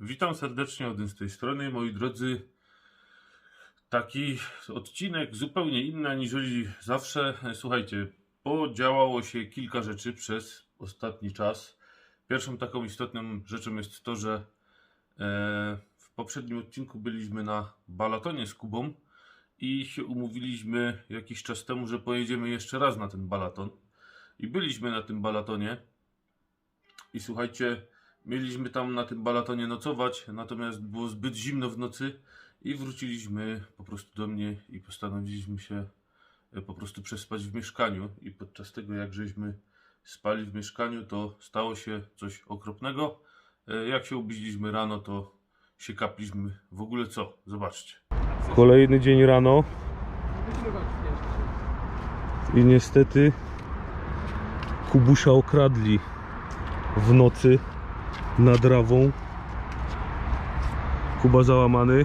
Witam serdecznie Odyn z tej strony, moi drodzy. Taki odcinek zupełnie inny aniżeli zawsze. Słuchajcie, podziałało się kilka rzeczy przez ostatni czas. Pierwszą taką istotną rzeczą jest to, że e, w poprzednim odcinku byliśmy na balatonie z Kubą i się umówiliśmy jakiś czas temu, że pojedziemy jeszcze raz na ten balaton. I byliśmy na tym balatonie. I słuchajcie, mieliśmy tam na tym balatonie nocować, natomiast było zbyt zimno w nocy i wróciliśmy po prostu do mnie i postanowiliśmy się e, po prostu przespać w mieszkaniu. I podczas tego, jak żeśmy spali w mieszkaniu, to stało się coś okropnego. E, Jak się obudziliśmy rano, to się kapliśmy. W ogóle co? Zobaczcie. Kolejny dzień rano i niestety Kubusia okradli w nocy nad Rawą. Kuba załamany.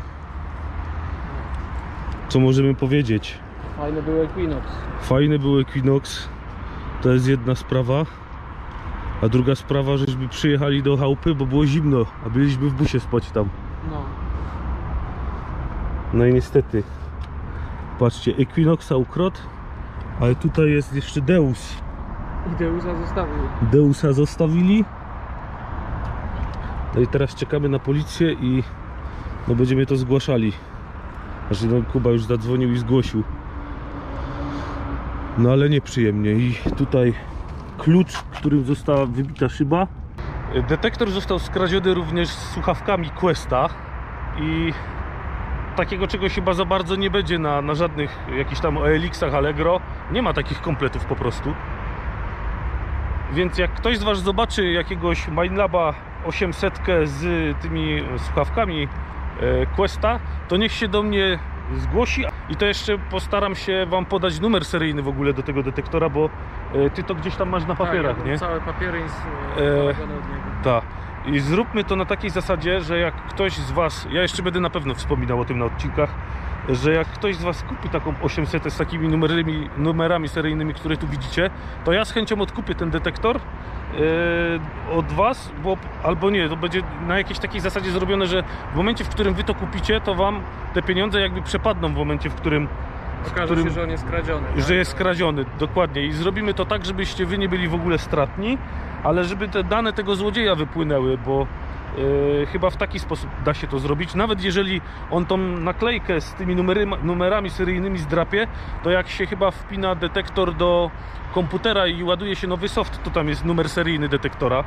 Co możemy powiedzieć? Fajny był Equinox. Fajny był Equinox, to jest jedna sprawa. A druga sprawa, żeśmy przyjechali do chałupy, bo było zimno, a byliśmy w busie spać tam. No. No i niestety, patrzcie, Equinoxa ukradł, ale tutaj jest jeszcze Deus. I Deusa zostawił. Deusa zostawili. No i teraz czekamy na policję i no będziemy to zgłaszali. Znaczy no Kuba już zadzwonił i zgłosił. No ale nieprzyjemnie i tutaj klucz, którym została wybita szyba. Detektor został skradziony również z słuchawkami Questa i takiego czegoś chyba za bardzo nie będzie na, na żadnych jakichś tam OLX-ach Allegro. Nie ma takich kompletów po prostu. Więc jak ktoś z Was zobaczy jakiegoś Mindlaba 800 z tymi słuchawkami e, Questa, to niech się do mnie zgłosi i to jeszcze postaram się Wam podać numer seryjny w ogóle do tego detektora, bo e, Ty to gdzieś tam masz na papierach, tak, nie? Całe papiery z, E, e, od niego. Tak. I zróbmy to na takiej zasadzie, że jak ktoś z Was, ja jeszcze będę na pewno wspominał o tym na odcinkach, że jak ktoś z Was kupi taką 800 z takimi numerami, numerami seryjnymi, które tu widzicie, to ja z chęcią odkupię ten detektor yy, od Was, bo albo nie, to będzie na jakiejś takiej zasadzie zrobione, że w momencie, w którym Wy to kupicie, to Wam te pieniądze jakby przepadną w momencie, w którym Okaże którym- się, że on jest kradziony. tak? że jest skradziony, dokładnie. I zrobimy to tak, żebyście wy nie byli w ogóle stratni, ale żeby te dane tego złodzieja wypłynęły, bo chyba w taki sposób da się to zrobić. Nawet jeżeli on tą naklejkę z tymi numery, numerami seryjnymi zdrapie, to jak się chyba wpina detektor do komputera i ładuje się nowy soft, to tam jest numer seryjny detektora.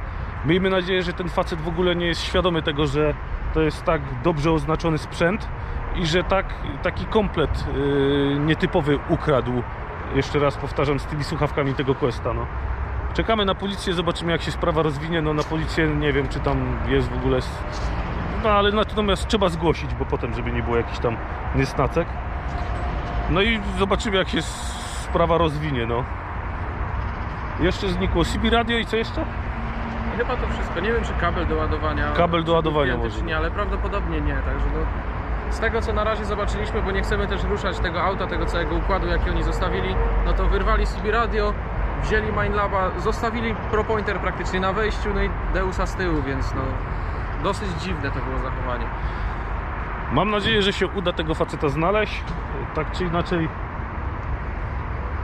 Miejmy nadzieję, że ten facet w ogóle nie jest świadomy tego, że to jest tak dobrze oznaczony sprzęt i że tak, taki komplet yy, nietypowy ukradł. Jeszcze raz powtarzam, z tymi słuchawkami tego Questa. No. Czekamy na policję, zobaczymy jak się sprawa rozwinie. No na policję nie wiem, czy tam jest w ogóle. No ale natomiast trzeba zgłosić, bo potem, żeby nie było jakichś tam niesnacek. No i zobaczymy jak się sprawa rozwinie. No. Jeszcze znikło CB Radio i co jeszcze? Chyba to wszystko. Nie wiem, czy kabel do ładowania. Kabel do ładowania może czy nie, ale prawdopodobnie nie. Także no, z tego, co na razie zobaczyliśmy, bo nie chcemy też ruszać tego auta, tego całego układu, jaki oni zostawili, no to wyrwali CB radio, wzięli Mindlaba, zostawili ProPointer praktycznie na wejściu, no i Deusa z tyłu, więc no dosyć dziwne to było zachowanie. Mam nadzieję, że się uda tego faceta znaleźć. Tak czy inaczej.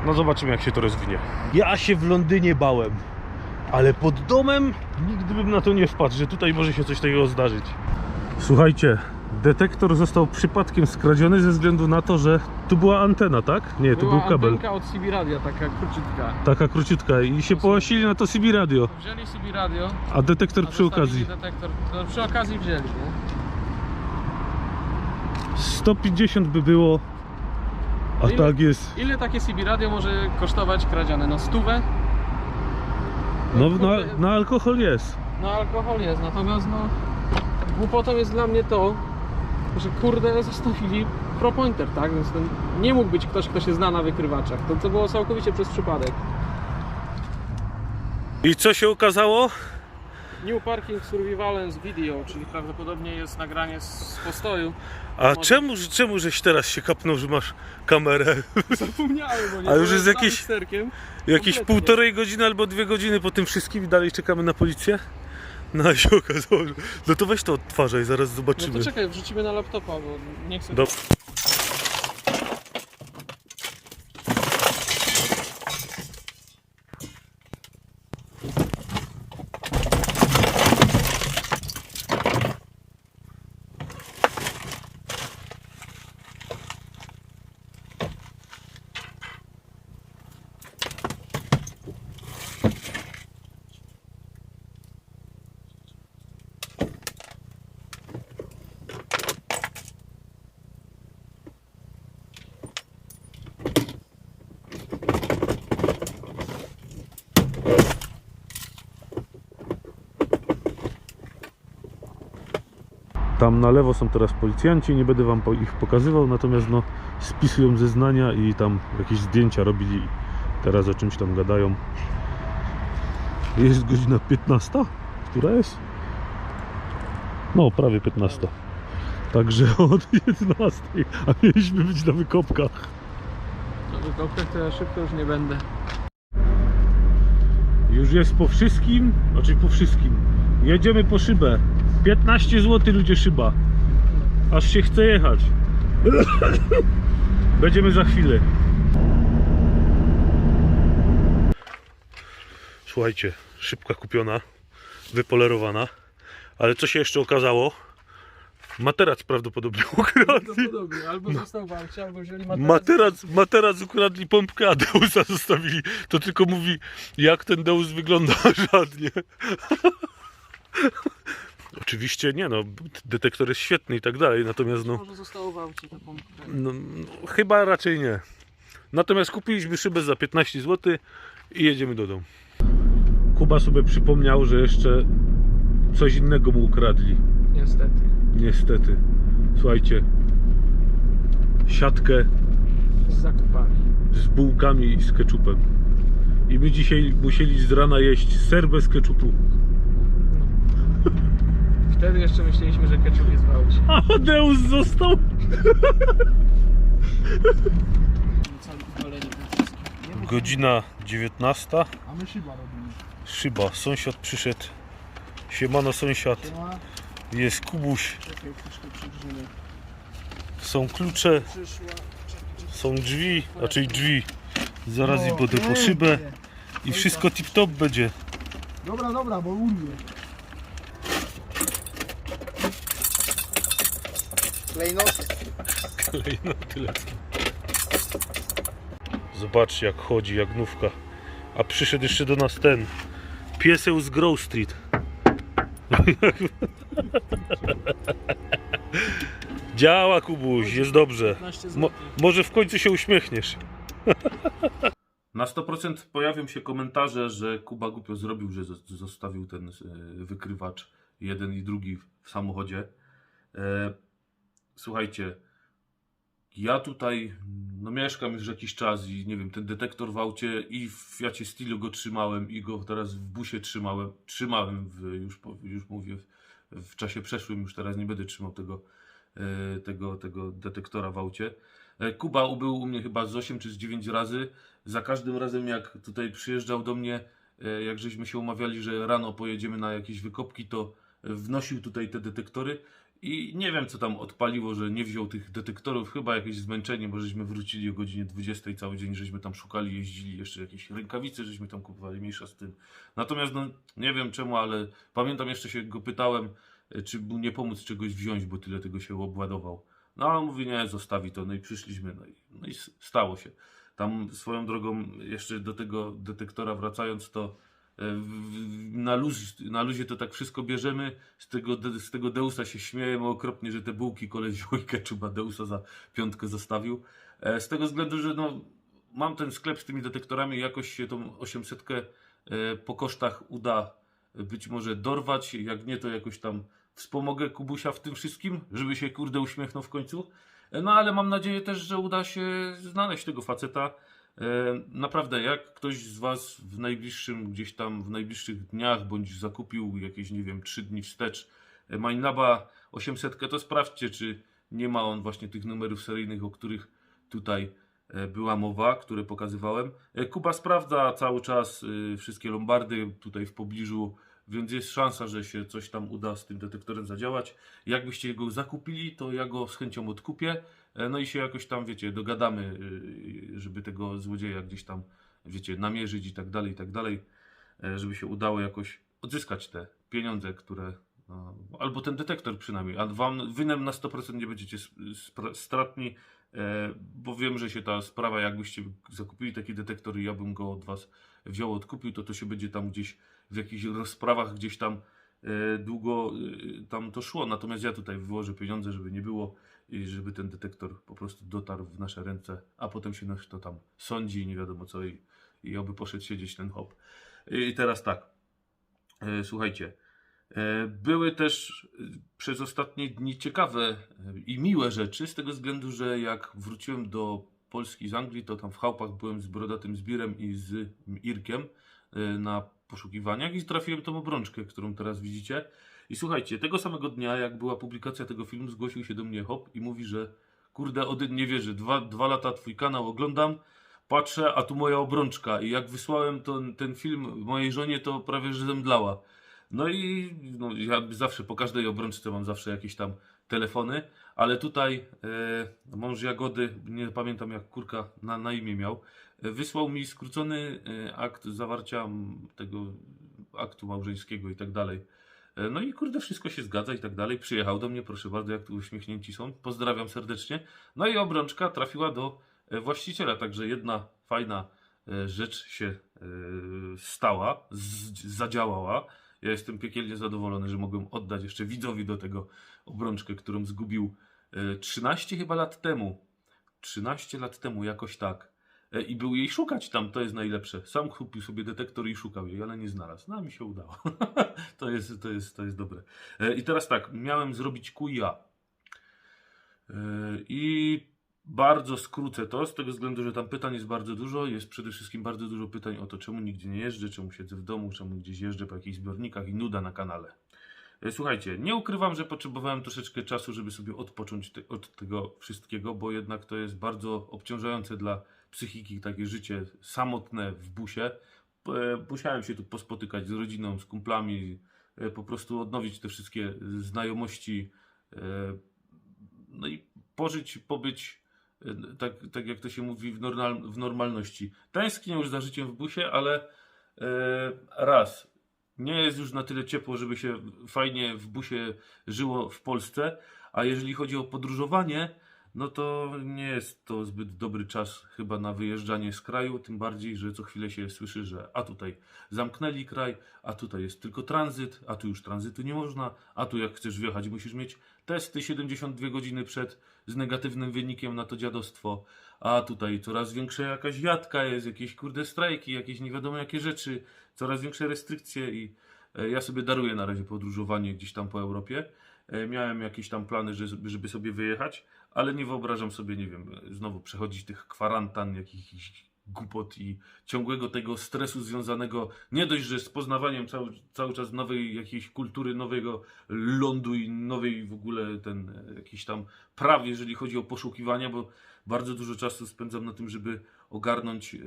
No zobaczymy jak się to rozwinie. Ja się w Londynie bałem. Ale pod domem nigdy bym na to nie wpadł, że tutaj może się coś takiego zdarzyć. Słuchajcie, detektor został przypadkiem skradziony ze względu na to, że tu była antena, tak? Nie, tu Była był kabel. antenka od CB radia, taka króciutka. Taka króciutka i się połasili na to CB radio, Wzięli CB radio, a detektor a przy okazji. Detektor, no, przy okazji wzięli, nie? 150 by było, a Ile? tak jest. Ile takie CB radio może kosztować kradzione? No stówę? No na, na alkohol jest. No alkohol jest, natomiast no głupotą jest dla mnie to, że kurde zostawili ProPointer, tak? Więc nie mógł być ktoś, kto się zna na wykrywaczach. To, to było całkowicie przez przypadek. I co się okazało? New Parking Surveillance Video, czyli prawdopodobnie jest nagranie z, postoju. A Może- czemu, czemu żeś teraz się kapnął, że masz kamerę? Zapomniałem, bo nie A już jest z jakieś-. Jakieś półtorej godziny albo dwie godziny po tym wszystkim i dalej czekamy na policję? No się okazało, że... No to weź to odtwarzaj, zaraz No zobaczymy. to czekaj, wrzucimy na laptopa, bo nie chcę... Tam na lewo są teraz policjanci, nie będę wam ich pokazywał, natomiast no spisują zeznania i tam jakieś zdjęcia robili i teraz o czymś tam gadają. Jest godzina 15? Która jest? No, prawie 15. Także od 11, a mieliśmy być na wykopkach. Na wykopkach to ja szybko już nie będę. Już jest po wszystkim, znaczy po wszystkim. Jedziemy po szybę. 15 zł ludzie szyba. Aż się chce jechać. Będziemy za chwilę. Słuchajcie, szybka kupiona, wypolerowana. Ale co się jeszcze okazało? Materac prawdopodobnie ukradli. Podobnie, albo został w aucie, albo wzięli materac. Materac, materac ukradli pompkę, a Deusa zostawili. To tylko mówi, jak ten Deus wygląda żadnie. Oczywiście nie no, detektor jest świetny i tak dalej, natomiast no, Może zostało w aucie ta pompka. no, no chyba raczej nie. Natomiast kupiliśmy szybę za 15 zł i jedziemy do domu. Kuba sobie przypomniał, że jeszcze coś innego mu ukradli. Niestety. Niestety. Słuchajcie, siatkę Z zakupami. z bułkami i z keczupem. I my dzisiaj musieli z rana jeść ser bez keczupu. Wtedy jeszcze myśleliśmy, że ketchup jest w aucie. A Deus został. Godzina 19. A my szyba robimy. Szyba. Sąsiad przyszedł. Siemano sąsiad. Jest Kubuś. Są klucze. Są drzwi. Raczej drzwi. Zaraz i podę po szybę. I wszystko tip top będzie. Dobra, dobra, bo urwie. Klejnosy. Klejnoty lecą. Zobaczcie jak chodzi, jak nówka. A przyszedł jeszcze do nas ten pieseł z Grove Street. Działa Kubuś, jest dobrze. 15 Mo- może w końcu się uśmiechniesz. Na 100% pojawią się komentarze, że Kuba głupio zrobił, że zos- zostawił ten e, wykrywacz jeden i drugi w samochodzie. Słuchajcie, ja tutaj no, mieszkam już jakiś czas i nie wiem, ten detektor w aucie i w Fiacie Stilo go trzymałem i go teraz w busie trzymałem. Trzymałem w, już, już mówię w, w czasie przeszłym, już teraz nie będę trzymał tego, e, tego, tego detektora w aucie. E, Kuba ubył u mnie chyba z 8 czy z 9 razy. Za każdym razem jak tutaj przyjeżdżał do mnie, e, jak żeśmy się umawiali, że rano pojedziemy na jakieś wykopki, to wnosił tutaj te detektory i nie wiem co tam odpaliło, że nie wziął tych detektorów, chyba jakieś zmęczenie, bo żeśmy wrócili o godzinie 20 cały dzień, żeśmy tam szukali, jeździli, jeszcze jakieś rękawice, żeśmy tam kupowali, mniejsza z tym. Natomiast no, nie wiem czemu, ale pamiętam jeszcze się go pytałem, e, czy mu nie pomóc czegoś wziąć, bo tyle tego się obładował. No a on mówi, nie, zostawi to, no i przyszliśmy, no i, no i stało się. Tam swoją drogą, jeszcze do tego detektora wracając, to na, luz, na luzie to tak wszystko bierzemy. Z tego, z tego Deusa się śmiejemy okropnie, że te bułki koleś wziął i ketchup, a Deusa za piątkę zostawił. E, Z tego względu, że no, mam ten sklep z tymi detektorami, jakoś się tą 800 e, po kosztach uda być może dorwać. Jak nie, to jakoś tam wspomogę Kubusia w tym wszystkim, żeby się kurde uśmiechnął w końcu. E, No ale mam nadzieję też, że uda się znaleźć tego faceta. E, Naprawdę, jak ktoś z Was w najbliższym, gdzieś tam w najbliższych dniach, bądź zakupił jakieś, nie wiem, 3 dni wstecz e, Mindlaba 800, to sprawdźcie, czy nie ma on właśnie tych numerów seryjnych, o których tutaj e, była mowa, które pokazywałem. Kuba sprawdza cały czas wszystkie lombardy tutaj w pobliżu więc jest szansa, że się coś tam uda z tym detektorem zadziałać. Jakbyście go zakupili, to ja go z chęcią odkupię. E, No i się jakoś tam, wiecie, dogadamy, y, żeby tego złodzieja gdzieś tam, wiecie, namierzyć i tak dalej, i tak dalej, e, żeby się udało jakoś odzyskać te pieniądze, które. no, Albo ten detektor przynajmniej, a wam wynem na 100% nie będziecie stratni, e, bo wiem, że się ta sprawa, jakbyście zakupili taki detektor i ja bym go od was wziął, odkupił, to to się będzie tam gdzieś w jakichś rozprawach gdzieś tam długo tam to szło. Natomiast ja tutaj wyłożę pieniądze, żeby nie było i żeby ten detektor po prostu dotarł w nasze ręce, a potem się nas to tam sądzi nie wiadomo co i, i oby poszedł siedzieć ten hop. I teraz tak, e, słuchajcie, e, były też e, przez ostatnie dni ciekawe i miłe rzeczy, z tego względu, że jak wróciłem do Polski z Anglii, to tam w chałupach byłem z Brodatym Zbirem i z Irkiem na poszukiwaniach i trafiłem tą obrączkę, którą teraz widzicie. I słuchajcie, tego samego dnia, jak była publikacja tego filmu, zgłosił się do mnie Hop i mówi, że kurde, Odyn nie wierzy, dwa, dwa lata twój kanał oglądam, patrzę, a tu moja obrączka i jak wysłałem to, ten film mojej żonie, to prawie że zemdlała. No i no, ja zawsze po każdej obrączce mam zawsze jakieś tam telefony, ale tutaj e, mąż Jagody, nie pamiętam jak kurka na, na imię miał, e, wysłał mi skrócony e, akt zawarcia tego aktu małżeńskiego i tak dalej. E, No i kurde, wszystko się zgadza i tak dalej. Przyjechał do mnie, proszę bardzo, jak tu uśmiechnięci są. Pozdrawiam serdecznie. No i obrączka trafiła do e, właściciela, także jedna fajna e, rzecz się stała, zadziałała. Ja jestem piekielnie zadowolony, że mogłem oddać jeszcze widzowi do tego obrączkę, którą zgubił e, 13 chyba lat temu. 13 lat temu, jakoś tak. E, I był jej szukać tam, to jest najlepsze. Sam kupił sobie detektor i szukał jej, ale nie znalazł. No, mi się udało. to, jest, to, jest, to jest dobre. E, I teraz tak, miałem zrobić kuja. E, I bardzo skrócę to, z tego względu, że tam pytań jest bardzo dużo. Jest przede wszystkim bardzo dużo pytań o to, czemu nigdzie nie jeżdżę, czemu siedzę w domu, czemu gdzieś jeżdżę po jakichś zbiornikach i nuda na kanale. Słuchajcie, nie ukrywam, że potrzebowałem troszeczkę czasu, żeby sobie odpocząć te, od tego wszystkiego, bo jednak to jest bardzo obciążające dla psychiki takie życie samotne w busie. Musiałem się tu pospotykać z rodziną, z kumplami, e, po prostu odnowić te wszystkie znajomości, e, no i pożyć, pobyć e, tak, tak jak to się mówi w, normal, w normalności. Tęsknię już za życiem w busie, ale raz, nie jest już na tyle ciepło, żeby się fajnie w busie żyło w Polsce, a jeżeli chodzi o podróżowanie, no to nie jest to zbyt dobry czas chyba na wyjeżdżanie z kraju, tym bardziej, że co chwilę się słyszy, że a tutaj zamknęli kraj, a tutaj jest tylko tranzyt, a tu już tranzytu nie można, a tu jak chcesz wjechać musisz mieć testy 72 godziny przed z negatywnym wynikiem na to dziadostwo, a tutaj coraz większa jakaś jadka jest, jakieś kurde strajki, jakieś nie wiadomo jakie rzeczy, coraz większe restrykcje i e, ja sobie daruję na razie podróżowanie gdzieś tam po Europie. E, Miałem jakieś tam plany, że- żeby sobie wyjechać, ale nie wyobrażam sobie, nie wiem, znowu przechodzić tych kwarantan, jakichś głupot i ciągłego tego stresu związanego nie dość, że z poznawaniem cały, cały czas nowej jakiejś kultury, nowego lądu i nowej w ogóle ten e, jakiś tam praw, jeżeli chodzi o poszukiwania, bo bardzo dużo czasu spędzam na tym, żeby ogarnąć, e,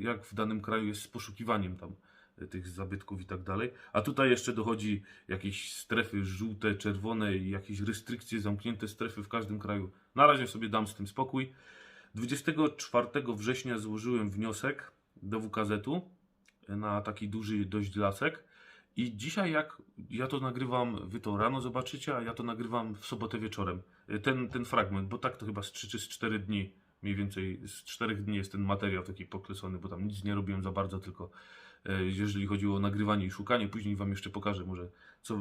jak w danym kraju jest z poszukiwaniem tam tych zabytków i tak dalej. A tutaj jeszcze dochodzi jakieś strefy żółte, czerwone i jakieś restrykcje, zamknięte strefy w każdym kraju. Na razie sobie dam z tym spokój. 24 września złożyłem wniosek do WKZ-u na taki duży dość lasek. I dzisiaj, jak ja to nagrywam, wy to rano zobaczycie, a ja to nagrywam w sobotę wieczorem. Ten, ten fragment, bo tak to chyba z 3 czy z 4 dni, mniej więcej z 4 dni jest ten materiał taki poklesony, bo tam nic nie robiłem za bardzo, tylko jeżeli chodziło o nagrywanie i szukanie, później wam jeszcze pokażę może, co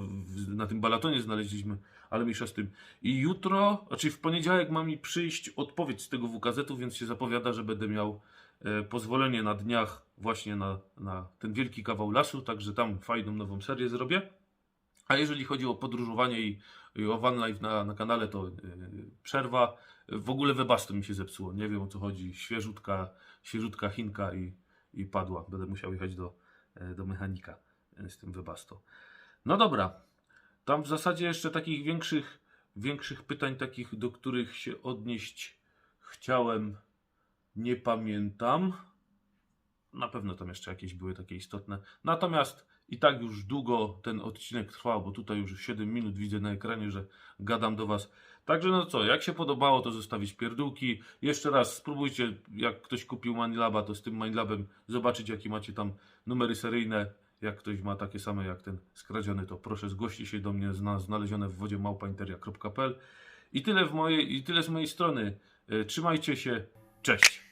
na tym balatonie znaleźliśmy, ale mniejsza z tym. I jutro, znaczy w poniedziałek ma mi przyjść odpowiedź z tego WKZ-u, więc się zapowiada, że będę miał e, pozwolenie na dniach właśnie na, na ten wielki kawał lasu, także tam fajną nową serię zrobię. A jeżeli chodzi o podróżowanie i, i o van life na, na kanale, to e, przerwa. W ogóle webasto mi się zepsuło. Nie wiem o co chodzi. Świeżutka, świeżutka Chinka i, i padła. Będę musiał jechać do, e, do mechanika e, z tym webasto. No dobra. Tam w zasadzie jeszcze takich większych, większych pytań, takich, do których się odnieść chciałem, nie pamiętam. Na pewno tam jeszcze jakieś były takie istotne. Natomiast I tak już długo ten odcinek trwał, bo tutaj już 7 minut widzę na ekranie, że gadam do Was. Także no co, jak się podobało, to zostawić pierdółki. Jeszcze raz spróbujcie, jak ktoś kupił Manilaba, to z tym Manilabem zobaczyć, jakie macie tam numery seryjne. Jak ktoś ma takie same jak ten skradziony, to proszę zgłoście się do mnie na znalezione w wodzie małpainteria.pl. I tyle w mojej, i tyle z mojej strony. E, Trzymajcie się. Cześć.